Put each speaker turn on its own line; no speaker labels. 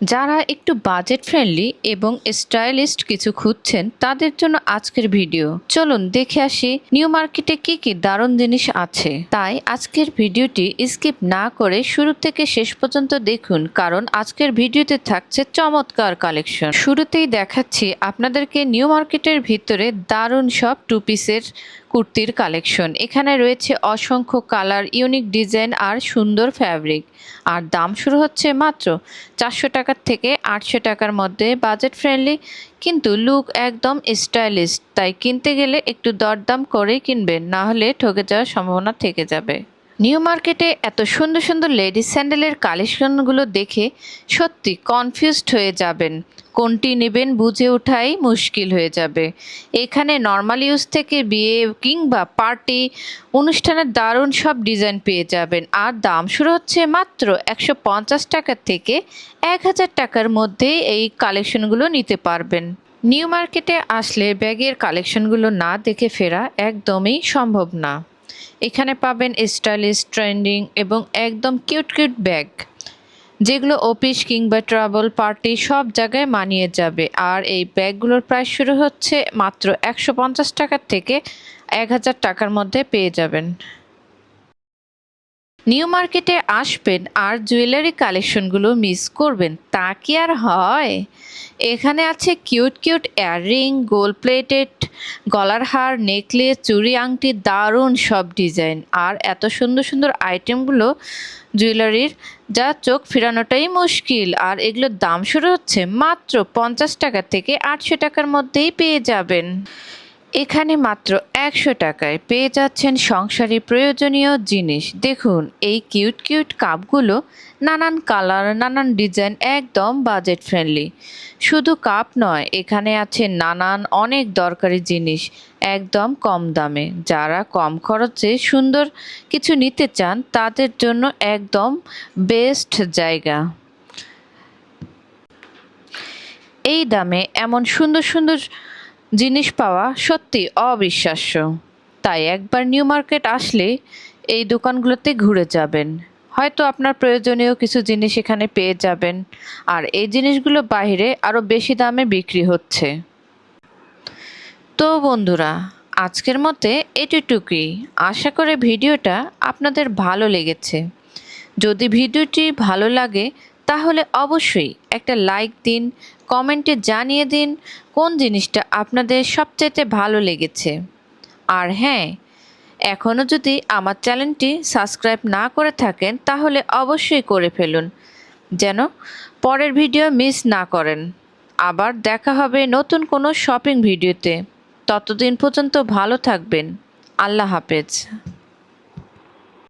যারা একটু budget friendly এবং স্টাইলিস্ট কিছু খুঁজছেন, তাদের জন্য আজকের ভিডিও চলুন দেখে আসি নিউ মার্কেটে কি কি দারুণ জিনিস আছে। তাই আজকের ভিডিওটি স্কিপ না করে শুরু থেকে শেষ পর্যন্ত দেখুন, কারণ আজকের ভিডিওতে থাকছে চমৎকার কালেকশন শুরুতেই দেখাচ্ছি আপনাদেরকে নিউ মার্কেটের ভিতরে দারুণ সব টু পিসের কুর্তির কালেকশন। এখানে রয়েছে অসংখ্য কালার, ইউনিক ডিজাইন আর সুন্দর ফ্যাব্রিক। আর দাম শুরু হচ্ছে মাত্র চারশো টাকার থেকে আটশো টাকার মধ্যে, বাজেট ফ্রেন্ডলি, কিন্তু লুক একদম স্টাইলিশ। তাই কিনতে গেলে একটু দরদাম করেই কিনবেন, না হলে ঠকে যাওয়ার সম্ভাবনা থেকে যাবে। নিউ মার্কেটে এত সুন্দর সুন্দর লেডিস স্যান্ডেলের কালেকশনগুলো দেখে সত্যি কনফিউজড হয়ে যাবেন। কোনটি নেবেন বুঝে ওঠাই মুশকিল হয়ে যাবে। এখানে নর্মাল ইউজ থেকে বিয়ে কিংবা পার্টি অনুষ্ঠানের দারুণ সব ডিজাইন পেয়ে যাবেন। আর দাম শুরু হচ্ছে মাত্র একশো পঞ্চাশ টাকা থেকে এক হাজার টাকার মধ্যেই এই কালেকশনগুলো নিতে পারবেন। নিউ মার্কেটে আসলে ব্যাগের কালেকশনগুলো না দেখে ফেরা একদমই সম্ভব না। এখানে পাবেন স্টাইলিশ ট্রেন্ডিং এবং একদম কিউট কিউট ব্যাগ যেগুলো অফিস কিংবা ট্রাভেল পার্টি সব জায়গায় মানিয়ে যাবে। আর এই ব্যাগগুলোর প্রাইস শুরু হচ্ছে মাত্র একশো পঞ্চাশ টাকার থেকে এক হাজার টাকার মধ্যে পেয়ে যাবেন। নিউ মার্কেটে আসবেন আর জুয়েলারি কালেকশনগুলো মিস করবেন, তা কি আর হয়? এখানে আছে cute cute earring gold plated, গলার হার, নেকলেস, চুড়ি, আংটি, দারুণ সব ডিজাইন। আর এত সুন্দর সুন্দর আইটেমগুলো জুয়েলারির, যা চোখ ফেরানোটাই মুশকিল। আর এগুলোর দাম শুরু হচ্ছে মাত্র পঞ্চাশ টাকা থেকে আটশো টাকার মধ্যেই পেয়ে যাবেন। এখানে মাত্র একশো টাকায় পেয়ে যাচ্ছেন সংসারে প্রয়োজনীয় জিনিস। দেখুন, এই কিউট কিউট কাপগুলো নানান কালার, নানান ডিজাইন একদম বাজেট ফ্রেন্ডলি। শুধু কাপ নয়, এখানে আছে নানান অনেক দরকারি জিনিস, একদম কম দামে। যারা কম খরচে সুন্দর কিছু নিতে চান, তাদের জন্য একদম বেস্ট জায়গা। এই দামে এমন সুন্দর সুন্দর জিনিস পাওয়া সত্যি অবিশ্বাস্য। তাই একবার নিউ মার্কেট আসলে এই দোকানগুলোতে ঘুরে যাবেন। হয়তো আপনার প্রয়োজনীয় কিছু জিনিস এখানে পেয়ে যাবেন। আর এই জিনিসগুলো বাইরে আরও বেশি দামে বিক্রি হচ্ছে। তো বন্ধুরা, আজকের মতে এটুকুই আশা করে ভিডিওটা আপনাদের ভালো লেগেছে। যদি ভিডিওটি ভালো লাগে তাহলে অবশ্যই একটা লাইক দিন কমেন্টে জানিয়ে দিন কোন জিনিসটা আপনাদের সবচাইতে ভালো লেগেছে। আর হ্যাঁ এখনও যদি আমার চ্যানেলটি সাবস্ক্রাইব না করে থাকেন তাহলে অবশ্যই করে ফেলুন, যেন পরের ভিডিও মিস না করেন। আবার দেখা হবে নতুন কোনো শপিং ভিডিওতে ততদিন পর্যন্ত ভালো থাকবেন। আল্লাহ হাফেজ।